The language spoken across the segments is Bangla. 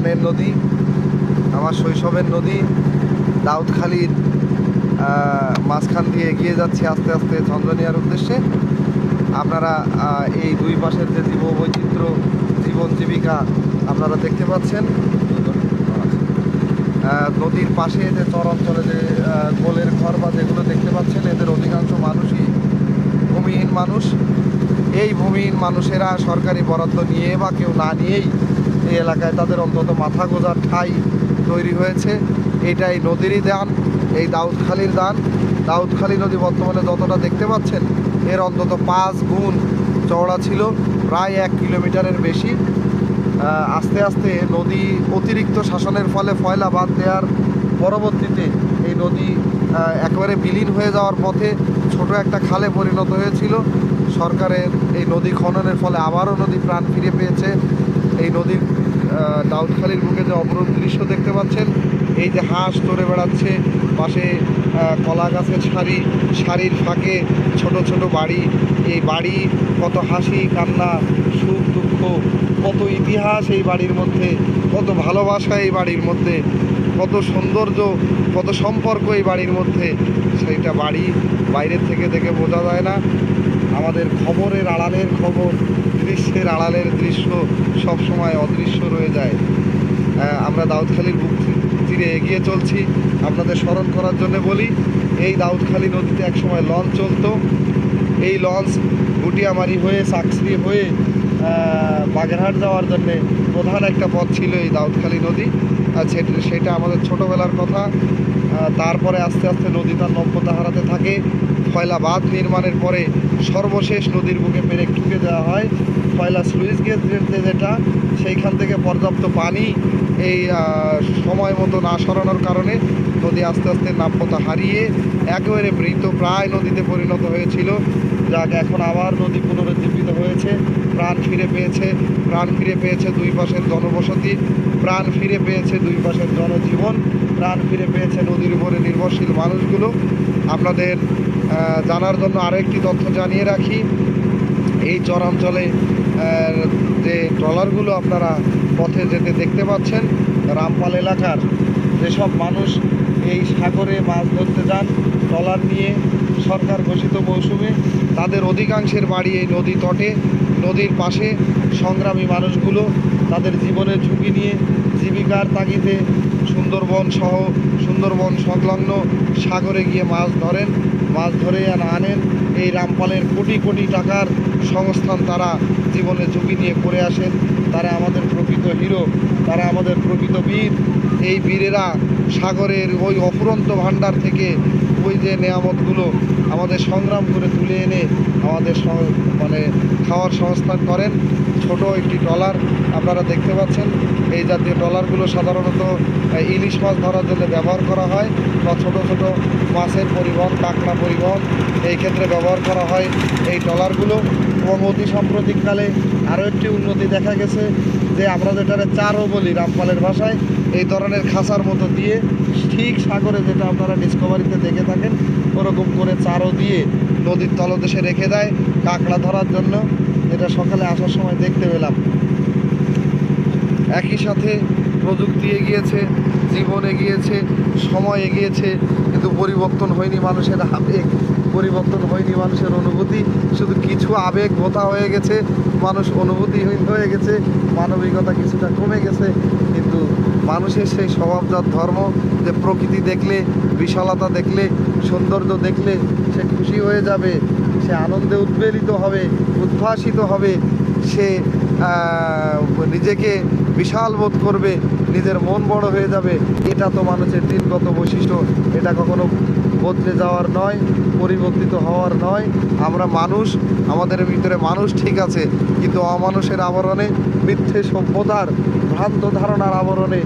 প্রাণের নদী, আমার শৈশবের নদী, দাউদখালির মাঝখান দিয়ে এগিয়ে যাচ্ছি আস্তে আস্তে চন্দ্রনিয়ার উদ্দেশ্যে। আপনারা এই দুই পাশের যে জীব বৈচিত্র্য জীবন জীবিকা আপনারা দেখতে পাচ্ছেন। নদীর পাশে যে চর অঞ্চলে যে গোলের ঘর বা যেগুলো দেখতে পাচ্ছেন, এদের অধিকাংশ মানুষই ভূমিহীন মানুষ। এই ভূমিহীন মানুষেরা সরকারি বরাদ্দ নিয়ে বা কেউ না নিয়েই এই এলাকায় তাদের অন্তত মাথা গোজার ঠাই তৈরি হয়েছে। এটাই নদীরই দান, এই দাউদখালির দান। দাউদখালি নদী বর্তমানে যতটা দেখতে পাচ্ছেন, এর অন্তত পাঁচ গুণ চওড়া ছিল, প্রায় এক কিলোমিটারের বেশি। আস্তে আস্তে নদী অতিরিক্ত শাসনের ফলে ফয়লা বাদ দেওয়ার পরবর্তীতে এই নদী একেবারে বিলীন হয়ে যাওয়ার পথে ছোট একটা খালে পরিণত হয়েছিল। সরকারের এই নদী খননের ফলে আবারও নদী প্রাণ ফিরে পেয়েছে। এই নদীর দাউদখালির বুকে যে অপরূপ দৃশ্য দেখতে পাচ্ছেন, এই যে হাঁস চড়ে বেড়াচ্ছে, পাশে কলা গাছের সারি সারির ফাঁকে ছোট ছোট বাড়ি। এই বাড়ি কত হাসি, কান্না, সুখ, দুঃখ, কত ইতিহাস এই বাড়ির মধ্যে, কত ভালোবাসা এই বাড়ির মধ্যে, কত সৌন্দর্য, কত সম্পর্ক এই বাড়ির মধ্যে। সেইটা বাড়ি বাইরের থেকে দেখে বোঝা যায় না। আমাদের খবরের আড়ালের খবর, দৃশ্যের আড়ালের দৃশ্য সব সময় অদৃশ্য রয়ে যায়। আমরা দাউদখালির বুক তীরে এগিয়ে চলছি। আপনাদের স্মরণ করার জন্য বলি, এই দাউদখালি নদীতে একসময় লঞ্চ চলতো। এই লঞ্চ গুটিয়ামারি হয়ে, সাকসরি হয়ে বাগেরহাট যাওয়ার জন্যে প্রধান একটা পথ ছিল এই দাউদখালি নদী। সেটা আমাদের ছোটোবেলার কথা। তারপরে আস্তে আস্তে নদী তার নব্যতা হারাতে থাকে। ফয়লা বাঁধ নির্মাণের পরে সর্বশেষ নদীর বুকে পেরেক ঠুকে দেওয়া হয়। ফয়লা স্লুইস গেট যেটা, সেইখান থেকে পর্যাপ্ত পানি এই সময় মতো না সরানোর কারণে নদী আস্তে আস্তে নাব্যতা হারিয়ে একেবারে মৃত, প্রায় নদীতে পরিণত হয়েছিল। যাক, এখন আবার নদী পুনরুজ্জীবিত হয়েছে। প্রাণ ফিরে পেয়েছে, প্রাণ ফিরে পেয়েছে দুই পাশের জনবসতি, প্রাণ ফিরে পেয়েছে দুই পাশের জনজীবন, প্রাণ ফিরে পেয়েছে নদীর উপরে নির্ভরশীল মানুষগুলো। আপনাদের জানার জন্য আরেকটি তথ্য জানিয়ে রাখি। এই চরাঞ্চলে যে ট্রলারগুলো আপনারা পথে যেতে দেখতে পাচ্ছেন, রামপাল এলাকার যেসব মানুষ এই সাগরে মাছ ধরতে যান, ট্রলার নিয়ে সরকার ঘোষিত মৌসুমে, তাদের অধিকাংশের বাড়ি এই নদী তটে, নদীর পাশে সংগ্রামী মানুষগুলো তাদের জীবনের ঝুঁকি নিয়ে জীবিকার তাগিদে সুন্দরবন সহ সুন্দরবন সংলগ্ন সাগরে গিয়ে মাছ ধরেন। মাছ ধরে আনেন, এই রামপালের কোটি কোটি টাকার সংস্থান তারা জীবনে ঝুঁকি নিয়ে করে আসেন। তারা আমাদের প্রকৃত হিরো, তারা আমাদের প্রকৃত বীর। এই বীরেরা সাগরের ওই অফুরন্ত ভাণ্ডার থেকে ওই যে নেয়ামতগুলো আমাদের সংগ্রাম করে তুলে এনে আমাদের মানে খাওয়ার সংস্থান করেন। ছোট একটি ট্রলার আপনারা দেখতে পাচ্ছেন। এই জাতীয় ট্রলারগুলো সাধারণত ইলিশ মাছ ধরার জন্য ব্যবহার করা হয় বা ছোট ছোট মাছের পরিবহন, কাঁকড়া পরিবহন এই ক্ষেত্রে ব্যবহার করা হয় এই ট্রলারগুলো। এবং অতি সাম্প্রতিককালে আরও একটি উন্নতি দেখা গেছে যে আমরা যেটারে চারও বলি রামপালের ভাষায়, এই ধরনের খাঁচার মতো দিয়ে ঠিক সাগরে যেটা আপনারা ডিসকভারিতে দেখে থাকেন ওরকম করে চারও দিয়ে নদীর তলদেশে রেখে দেয়, কাঁকড়া ধরার জন্য। এটা সকালে আসার সময় দেখতে পেলাম। একই সাথে প্রযুক্তি এগিয়েছে, জীবন এগিয়েছে, সময় এগিয়েছে, কিন্তু পরিবর্তন হয়নি মানুষের আবেগ। পরিবর্তন হয়নি মানুষের অনুভূতি, শুধু কিছু আবেগ ভোতা হয়ে গেছে, মানুষ অনুভূতিহীন হয়ে গেছে, মানবিকতা কিছুটা কমে গেছে, কিন্তু মানুষের সেই স্বভাবজাত ধর্ম যে প্রকৃতি দেখলে, বিশালতা দেখলে সৌন্দর্য দেখলে সে খুশি হয়ে যাবে, সে আনন্দে উদ্বেলিত হবে, উদ্ভাসিত হবে, সে নিজেকে বিশাল বোধ করবে, নিজের মন বড় হয়ে যাবে। এটা তো মানুষের দিনগত বৈশিষ্ট্য। এটা কখনো বদলে যাওয়ার নয়, পরিবর্তিত হওয়ার নয়। আমরা মানুষ, আমাদের ভিতরে মানুষ ঠিক আছে, কিন্তু অমানুষের আবরণে, মিথ্যে সভ্যতার ভ্রান্ত ধারণার আবরণে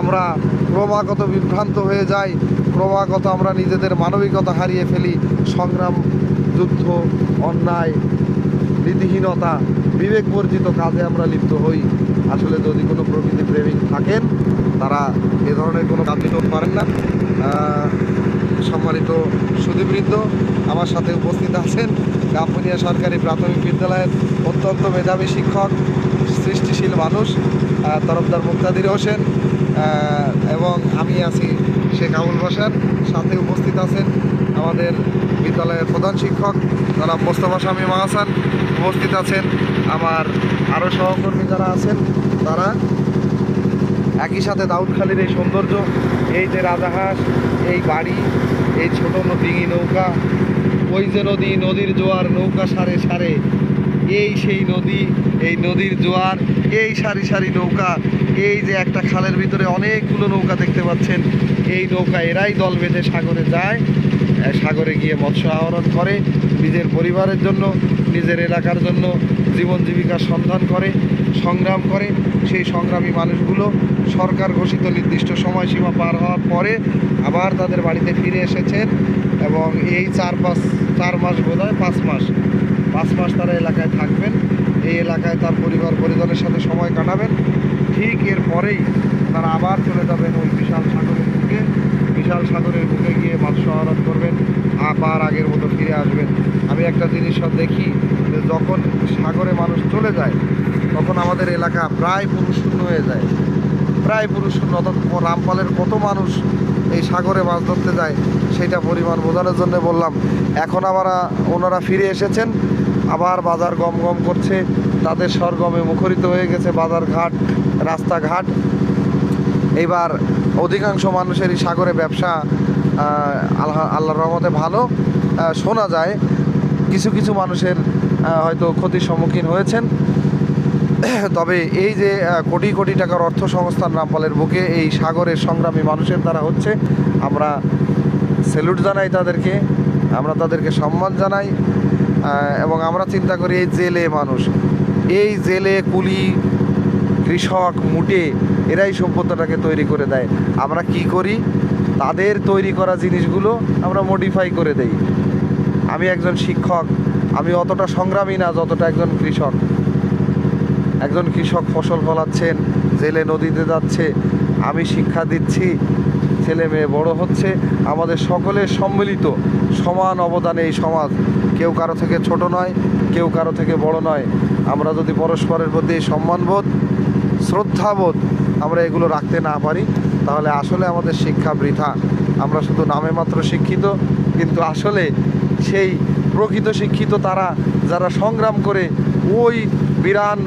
আমরা ক্রমাগত বিভ্রান্ত হয়ে যাই। ক্রমাগত আমরা নিজেদের মানবিকতা হারিয়ে ফেলি। সংগ্রাম, যুদ্ধ, অন্যায়, নীতিহীনতা বিবেক বর্জিত কাজে আমরা লিপ্ত হই। আসলে যদি কোনো প্রকৃতি প্রেমিক থাকেন, তারা এ ধরনের কোনো কাজ করতে পারেন না। সম্মানিত সুদীবৃন্দ আমার সাথে উপস্থিত আছেন গাম্পুনিয়া সরকারি প্রাথমিক বিদ্যালয়ের অত্যন্ত মেধাবী শিক্ষক, সৃষ্টিশীল মানুষ তরফদার মুক্তাদির হোসেন এবং আমি আছি শেখ আবুল বাসার সাথে উপস্থিত আছেন আমাদের বিদ্যালয়ের প্রধান শিক্ষক, জনাব মোস্তফা স্বামী মাহাসান উপস্থিত আছেন আমার আরও সহকর্মী যারা আছেন, তারা একই সাথে দাউদখালির এই সৌন্দর্য, এই যে রাজাহাঁস, এই বাড়ি, এই ছোট ডিঙি নৌকা, ওই যে নদী, নদীর জোয়ার, নৌকা সারে সারে, এই সেই নদী, এই নদীর জোয়ার, এই সারি সারি নৌকা, এই যে একটা খালের ভিতরে অনেকগুলো নৌকা দেখতে পাচ্ছেন এই নৌকা এরাই দল বেঁধে সাগরে যায় সাগরে গিয়ে মৎস্য আহরণ করে, নিজের পরিবারের জন্য, নিজের এলাকার জন্য জীবন জীবিকার সন্ধান করে, সংগ্রাম করে। সেই সংগ্রামী মানুষগুলো সরকার ঘোষিত নির্দিষ্ট সময়সীমা পার হওয়ার পরে আবার তাদের বাড়িতে ফিরে এসেছেন এবং এই চার পাঁচ, চার মাস বোধ পাঁচ মাস পাঁচ মাস তারা এলাকায় থাকবেন। এই এলাকায় তার পরিবার পরিজনের সাথে সময় কাটাবেন। ঠিক এর পরেই তারা আবার চলে যাবেন ওই বিশাল সাগরের বিশাল সাগরের বুকে গিয়ে মৎস্য আহরণ করবেন, আবার আগের মতো ফিরে আসবেন। আমি একটা জিনিস সব দেখি, যে যখন সাগরে মানুষ চলে যায়, তখন আমাদের এলাকা প্রায় পুরুষ শূন্য হয়ে যায়। প্রায় পুরুষ শূন্য, অর্থাৎ রামপালের কত মানুষ এই সাগরে মাছ ধরতে যায় সেইটা পরিমাণ বোঝানোর জন্য বললাম। এখন আবার ওনারা ফিরে এসেছেন, আবার বাজার গম গম করছে, তাদের সরগমে মুখরিত হয়ে গেছে বাজার ঘাট, রাস্তাঘাট। এইবার অধিকাংশ মানুষেরই সাগরে ব্যবসা আল্লাহ, আল্লাহর রহমতে ভালো। শোনা যায়, কিছু কিছু মানুষের হয়তো ক্ষতির সম্মুখীন হয়েছেন। তবে এই যে কোটি কোটি টাকার অর্থ সংস্থান রামপালের বুকে এই সাগরের সংগ্রামী মানুষের দ্বারা হচ্ছে, আমরা স্যালুট জানাই তাদেরকে, আমরা তাদেরকে সম্মান জানাই এবং আমরা চিন্তা করি এই জেলে মানুষ, এই জেলে কুলি কৃষক মুটে এরাই সভ্যতাটাকে তৈরি করে দেয়। আমরা কি করি? তাদের তৈরি করা জিনিসগুলো আমরা মডিফাই করে দেই। আমি একজন শিক্ষক, আমি অতটা সংগ্রামী না যতটা একজন কৃষক। একজন কৃষক ফসল ফলাচ্ছেন, জেলে নদীতে যাচ্ছে, আমি শিক্ষা দিচ্ছি, ছেলে মেয়ে বড় হচ্ছে, আমাদের সকলের সম্মিলিত, সমান অবদানে এই সমাজ। কেউ কারও থেকে ছোট নয়, কেউ কারও থেকে বড় নয়। আমরা যদি পরস্পরের প্রতি সম্মানবোধ, শ্রদ্ধাবোধ আমরা এগুলো রাখতে না পারি, তাহলে আসলে আমাদের শিক্ষা বৃথা। আমরা শুধু নামে মাত্র শিক্ষিত, কিন্তু আসলে সেই প্রকৃত শিক্ষিত তারা যারা সংগ্রাম করে ওই বিরান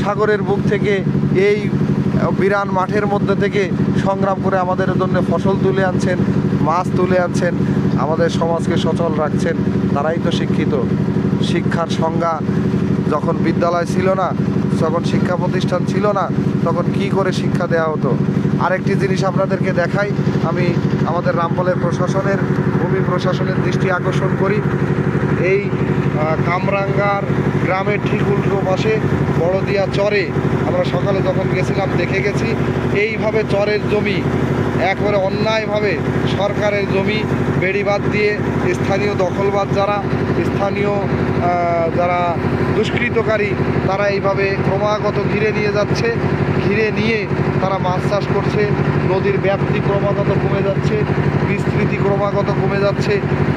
সাগরের বুক থেকে, এই বিরান মাঠের মধ্যে থেকে সংগ্রাম করে আমাদের জন্য ফসল তুলে আনছেন, মাছ তুলে আনছেন, আমাদের সমাজকে সচল রাখছেন, তারাই তো শিক্ষিত। শিক্ষার সংজ্ঞা যখন বিদ্যালয় ছিল না যখন শিক্ষা প্রতিষ্ঠান ছিল না, তখন কি করে শিক্ষা দেওয়া হতো? আরেকটি জিনিস আপনাদেরকে দেখাই, আমি আমাদের রামপালের প্রশাসনের, ভূমি প্রশাসনের দৃষ্টি আকর্ষণ করি। এই কামরাঙ্গার গ্রামের ঠিক উল্টো পাশে বড়দিয়া চরে আমরা সকালে যখন গেছিলাম, দেখে গেছি, এইভাবে চরের জমি, একবারে অন্যায়ভাবে সরকারের জমি বেড়িবাদ দিয়ে স্থানীয় দখলবাদ যারা, স্থানীয় যারা দুষ্কৃতকারী, তারা এইভাবে ক্রমাগত ঘিরে নিয়ে যাচ্ছে। ঘিরে নিয়ে তারা মাছ চাষ করছে। নদীর ব্যাপ্তি ক্রমাগত কমে যাচ্ছে। বিস্তৃতি ক্রমাগত কমে যাচ্ছে।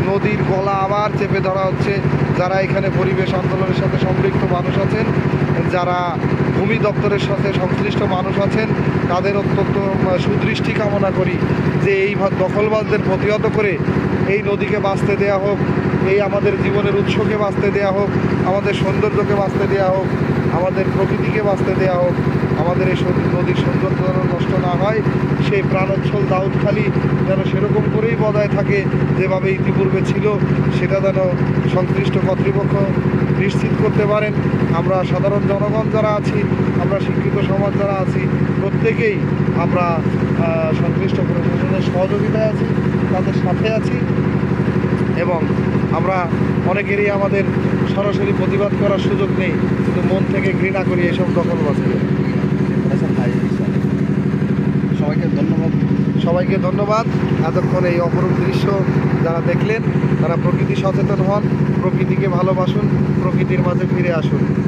নদীর গলা আবার চেপে ধরা হচ্ছে। যারা এখানে পরিবেশ আন্দোলনের সাথে সম্পৃক্ত মানুষ আছেন, যারা ভূমি দপ্তরের সাথে সংশ্লিষ্ট মানুষ আছেন। তাদের অত্যন্ত সুদৃষ্টি কামনা করি যে এই দখলবাজদের প্রতিহত করে এই নদীকে বাঁচতে দেয়া হোক, এই আমাদের জীবনের উৎসকে বাঁচতে দেয়া হোক, আমাদের সৌন্দর্যকে বাঁচতে দেয়া হোক, আমাদের প্রকৃতিকে বাঁচতে দেয়া হোক। আমাদের এই নদীর সৌন্দর্য যেন নষ্ট না হয়, সেই প্রাণোচ্ছল দাউদখালি যেন সেরকম করেই বজায় থাকে যেভাবে ইতিপূর্বে ছিল, সেটা যেন সংশ্লিষ্ট কর্তৃপক্ষ নিশ্চিত করতে পারেন। আমরা সাধারণ জনগণ যারা আছি, আমরা শিক্ষিত সমাজ যারা আছি, প্রত্যেকেই আমরা সংশ্লিষ্ট প্রশাসনের সহযোগিতায় আছি, তাদের সাথে আছি এবং আমরা অনেকেরই আমাদের সরাসরি প্রতিবাদ করার সুযোগ নেই, কিন্তু মন থেকে ঘৃণা করি এসব দখলবাজকে ধন্যবাদ। সবাইকে ধন্যবাদ। এতক্ষণ এই অপরূপ দৃশ্য যারা দেখলেন, তারা প্রকৃতি সচেতন হন, প্রকৃতিকে ভালোবাসুন, প্রকৃতির মাঝে ফিরে আসুন।